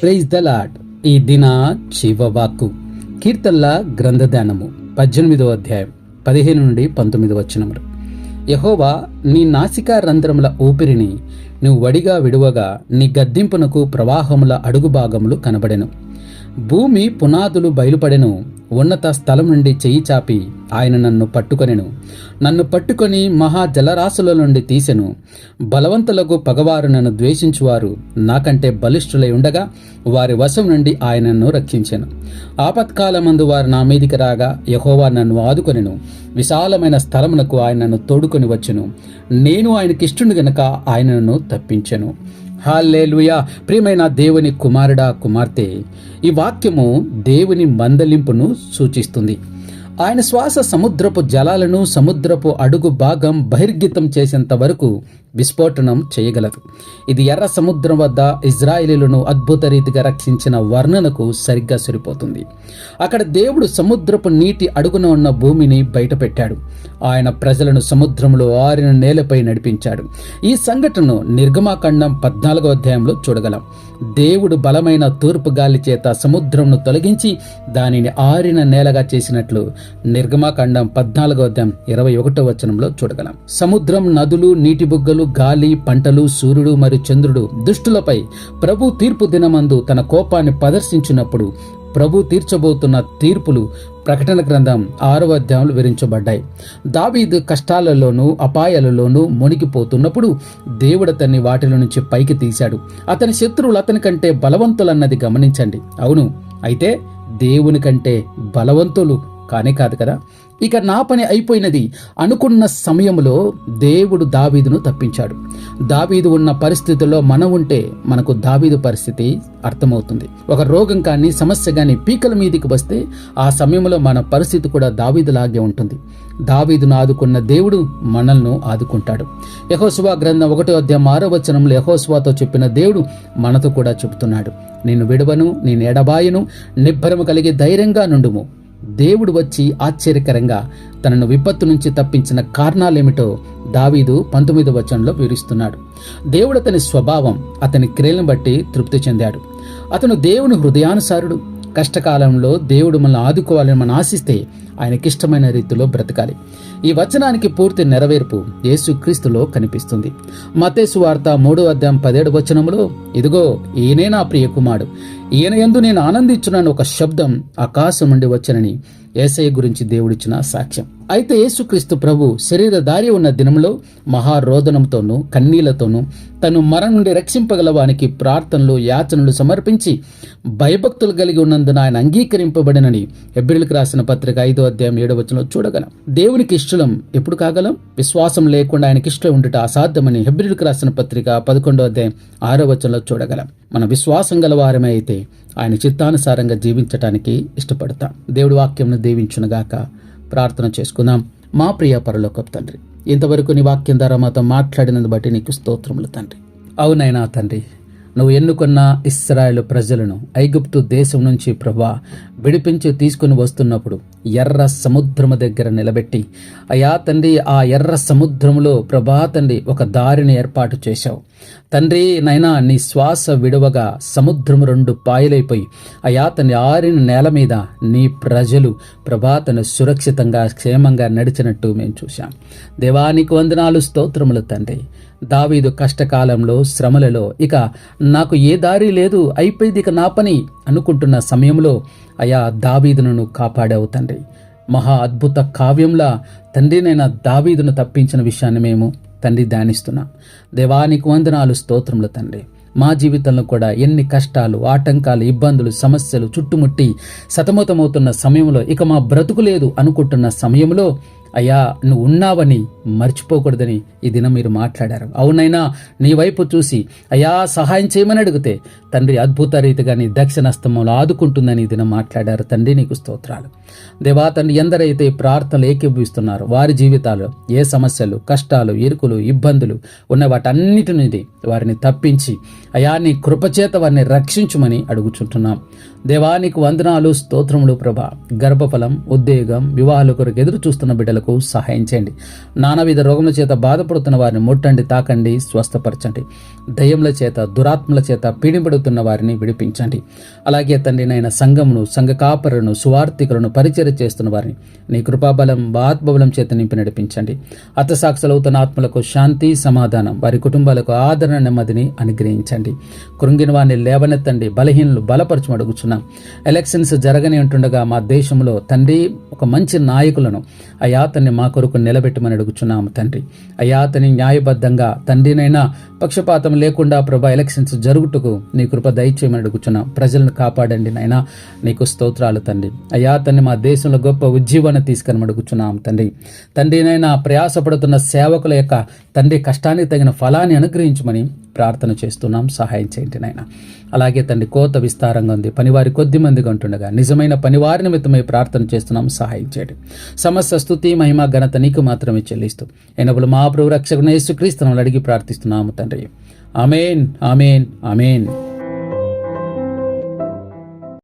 Praise the lord ఈ దిన జీవవాక్కు కీర్తనల గ్రంథధ్యానము పద్దెనిమిదవ అధ్యాయం పదిహేను నుండి పంతొమ్మిది వచ్చినములు యహోవా నీ నాసికా రంధ్రముల ఊపిరిని నువ్వు వడిగా విడువగా నీ గద్దింపునకు ప్రవాహముల అడుగు భాగములు కనబడెను. భూమి పునాదులు బయలుపడెను. ఉన్నత స్థలం నుండి చెయ్యి చాపి ఆయన నన్ను పట్టుకొనెను. నన్ను పట్టుకొని మహా జలరాశుల నుండి తీసెను. బలవంతులకు పగవారు నన్ను ద్వేషించువారు. నాకంటే బలిష్ఠులై ఉండగా వారి వశం నుండి ఆయనను రక్షించెను. ఆపత్కాలమందు వారు నా మీదికి రాగా యహోవా నన్ను ఆదుకొనెను. విశాలమైన స్థలమునకు ఆయన నన్ను తోడుకొని వచ్చెను. నేను ఆయనకిష్టుని గనక ఆయనను తప్పించెను. హాలేలుయా. ప్రియమైన దేవుని కుమారుడా కుమార్తె ఈ వాక్యము దేవుని మందలింపును సూచిస్తుంది. ఆయన శ్వాస సముద్రపు జలాలను సముద్రపు అడుగు భాగం బహిర్గతం చేసేంత వరకు విస్ఫోటనం చేయగలదు. ఇది ఎర్ర సముద్రం వద్ద ఇజ్రాయిలీలను అద్భుత రీతిగా రక్షించిన వర్ణనకు సరిగ్గా సరిపోతుంది. అక్కడ దేవుడు సముద్రపు నీటి అడుగున ఉన్న భూమిని బయటపెట్టాడు. ఆయన ప్రజలను సముద్రంలో ఆరిన నేలపై నడిపించాడు. ఈ సంఘటనను నిర్గమాఖండం పద్నాలుగో అధ్యాయంలో చూడగలం. దేవుడు బలమైన తూర్పు గాలి చేత సముద్రంను తొలగించి దానిని ఆరిన నేలగా చేసినట్లు నిర్గమాఖండం పద్నాలుగో అధ్యాయం ఇరవై ఒకటో వచనంలో చూడగలం. సముద్రం నదులు నీటి బుగ్గలు గాలి పంటలు సూర్యుడు మరియు చంద్రుడు దుష్టులపై ప్రభు తీర్పు దినమందు తన కోపాన్ని ప్రదర్శించినప్పుడు ప్రభు తీర్చబోతున్న తీర్పులు ప్రకటన గ్రంథం ఆరవ అధ్యాయంలో వివరించబడ్డాయి. దావీదు కష్టాలలోనూ అపాయాలలోనూ మునిగిపోతున్నప్పుడు దేవుడు అతన్ని వాటిలో నుంచి పైకి తీశాడు. అతని శత్రువులు అతని కంటే బలవంతులన్నది గమనించండి. అవును అయితే దేవుని కంటే బలవంతులు కానే కాదు కదా? ఇక నా పని అయిపోయినది అనుకున్న సమయంలో దేవుడు దావీదును తప్పించాడు. దావీదు ఉన్న పరిస్థితుల్లో మనం ఉంటే మనకు దావీదు పరిస్థితి అర్థమవుతుంది. ఒక రోగం కానీ సమస్య కానీ పీకల మీదికి వస్తే ఆ సమయంలో మన పరిస్థితి కూడా దావీదులాగే ఉంటుంది. దావీదును ఆదుకున్న దేవుడు మనల్ని ఆదుకుంటాడు. యహోస్వా గ్రంథం ఒకటో అధ్యాయం ఆరో వచనంలో యహోస్వాతో చెప్పిన దేవుడు మనతో కూడా చెబుతున్నాడు. నేను విడవను నేను ఎడబాయను నిబ్బరము కలిగి ధైర్యంగా నుండుము. దేవుడు వచ్చి ఆశ్చర్యకరంగా తనను విపత్తు నుంచి తప్పించిన కారణాలేమిటో దావీదు పంతొమ్మిదో వచనంలో వివరిస్తున్నాడు. దేవుడు అతని స్వభావం అతని క్రియలను బట్టి తృప్తి చెందాడు. అతను దేవుని హృదయానుసారుడు. కష్టకాలంలో దేవుడు మనల్ని ఆదుకోవాలని మనం ఆశిస్తే ఆయనకిష్టమైన రీతిలో బ్రతకాలి. ఈ వచనానికి పూర్తి నెరవేర్పు యేసుక్రీస్తులో కనిపిస్తుంది. మతేసు వార్త మూడో అధ్యాయం పదేడు వచనములో ఇదిగో ఈయనే నా ప్రియ కుమారుడు ఈయన ఎందు నేను ఆనందించున్నాను ఒక శబ్దం ఆకాశం నుండి వచ్చనని ఏసఐ గురించి దేవుడిచ్చిన సాక్ష్యం. అయితే యేసుక్రీస్తు ప్రభు శరీరధారి ఉన్న దినంలో మహారోదనంతోనూ కన్నీళ్ళతోనూ తను మరణం నుండి రక్షింపగలవానికి ప్రార్థనలు యాచనలు సమర్పించి భయభక్తులు కలిగి ఉన్నందున ఆయన అంగీకరింపబడినని ఎబ్రిల్కి రాసిన పత్రిక ఐదో అధ్యాయం ఏడో వచనంలో చూడగలం. దేవునికి ఇష్టలం ఎప్పుడు కాగలం? విశ్వాసం లేకుండా ఆయనకి ఇష్టం ఉండుట అసాధ్యమని హెబ్రిల్కి రాసిన పత్రిక పదకొండో అధ్యాయం ఆరో వచనంలో చూడగలం. మన విశ్వాసం గల వారమే అయితే ఆయన చిత్తానుసారంగా జీవించటానికి ఇష్టపడతాం. దేవుడి వాక్యంను దీవించునుగాక. ప్రార్థన చేసుకుందాం. మా ప్రియ పరలోకపు తండ్రి ఇంతవరకు నీ వాక్యం ద్వారా మాతో మాట్లాడినందు బట్టి నీకు స్తోత్రములు తండ్రి. అవునైనా తండ్రి నువ్వు ఎన్నుకున్న ఇస్రాయేల్ ప్రజలను ఐగుప్తు దేశం నుంచి ప్రభా విడిపించి తీసుకుని వస్తున్నప్పుడు ఎర్ర సముద్రము దగ్గర నిలబెట్టి అయా తండ్రి ఆ ఎర్ర సముద్రంలో ప్రభా తండ్రి ఒక దారిని ఏర్పాటు చేశావు. తండ్రి నైనా నీ శ్వాస విడవగా సముద్రము రెండు పాయలైపోయి అయా తండ్రి ఆరిన నేల మీద నీ ప్రజలు ప్రభాతను సురక్షితంగా క్షేమంగా నడిచినట్టు మేము చూశాం. దేవానికి వందనాలు స్తోత్రములు తండ్రి. దావీదు కష్టకాలంలో శ్రమలలో ఇక నాకు ఏ దారి లేదు అయిపోయింది ఇక నా పని అనుకుంటున్న సమయంలో అయా దావీదును కాపాడావు తండ్రి. మహా అద్భుత కావ్యంలా తండ్రినైన దావీదును తప్పించిన విషయాన్ని మేము తండ్రి ధ్యానిస్తున్నాం. దేవానికి వందనాలు స్తోత్రములు తండ్రి. మా జీవితంలో కూడా ఎన్ని కష్టాలు ఆటంకాలు ఇబ్బందులు సమస్యలు చుట్టుముట్టి సతమతమవుతున్న సమయంలో ఇక మా బ్రతుకు లేదు అనుకుంటున్న సమయంలో అయ్యా నువ్వు ఉన్నావని మర్చిపోకూడదని ఈ దినం మీరు మాట్లాడారు. అవునైనా నీ వైపు చూసి అయ్యా సహాయం చేయమని అడిగితే తండ్రి అద్భుత రీతిగా నీ దక్షిణ స్తంభంలో ఆదుకుంటుందని ఈ దినం మాట్లాడారు. తండ్రి నీకు స్తోత్రాలు. దేవా తండ్రి ఎందరైతే ప్రార్థనలు ఏకీభవిస్తున్నారు వారి జీవితాలు ఏ సమస్యలు కష్టాలు ఇరుకులు ఇబ్బందులు ఉన్న వాటన్నిటి నుండి వారిని తప్పించి అయా నీ కృపచేత వారిని రక్షించుమని అడుగుచుంటున్నాం. దేవానికి వందనాలు స్తోత్రములు ప్రభ. గర్భఫలం ఉద్వేగం వివాహాల కొరకు ఎదురు చూస్తున్న బిడ్డలకు సహాయం చేయండి. నానావిధ రోగముల చేత బాధపడుతున్న వారిని ముట్టండి తాకండి స్వస్థపరచండి. దయ్యముల చేత దురాత్మల చేత పీడింపడుతున్న వారిని విడిపించండి. అలాగే తండ్రి నైన సంఘమును సంఘ కాపరులను సువార్థికులను పరిచయ చేస్తున్న వారిని నీ కృపాబలం ఆత్మబలం చేత నింపి నడిపించండి. అర్థసాక్షులవుతున్న ఆత్మలకు శాంతి సమాధానం వారి కుటుంబాలకు ఆదరణ నెమ్మదిని అనుగ్రహించండి. కృంగిన వారిని లేవనెత్తండి బలహీనలు బలపరచం అడుగుచున్నాం ఎలక్షన్స్ జరగని ఉంటుండగా మా దేశంలో తండ్రి ఒక మంచి నాయకులను అయా అతన్ని మా కొరకు నిలబెట్టమని అడుగుచున్నాము తండ్రి. అయా అతని న్యాయబద్ధంగా తండ్రినైనా పక్షపాతం లేకుండా ప్రభా ఎలక్షన్స్ జరుగుటకు నీ కృప దయచేయమని అడుగుచున్నాం. ప్రజలను కాపాడండి నాయనా నీకు స్తోత్రాలు తండ్రి. అయా తండ్రి మా దేశంలో గొప్ప ఉజ్జీవాన్ని తీసుకొని అడుగుచున్నాం తండ్రి. తండ్రినైనా ప్రయాసపడుతున్న సేవకుల యొక్క తండ్రి కష్టానికి తగిన ఫలాన్ని అనుగ్రహించమని ప్రార్థన చేస్తున్నాం. సహాయం చేయండి నాయన. అలాగే తండ్రి కోత విస్తారంగా ఉంది. పనివారి కొద్ది మందిగా ఉంటుండగా నిజమైన పనివారి నిమిత్తమై ప్రార్థన చేస్తున్నాం. సహాయం చేయండి. సమస్త స్థుతి మహిమ ఘనత నీకు మాత్రమే చెల్లిస్తూ ఎనబులు మా ప్రభు రక్షకుని యేసుక్రీస్తులను అడిగి ప్రార్థిస్తున్నాము తండ్రి. Amen amen amen.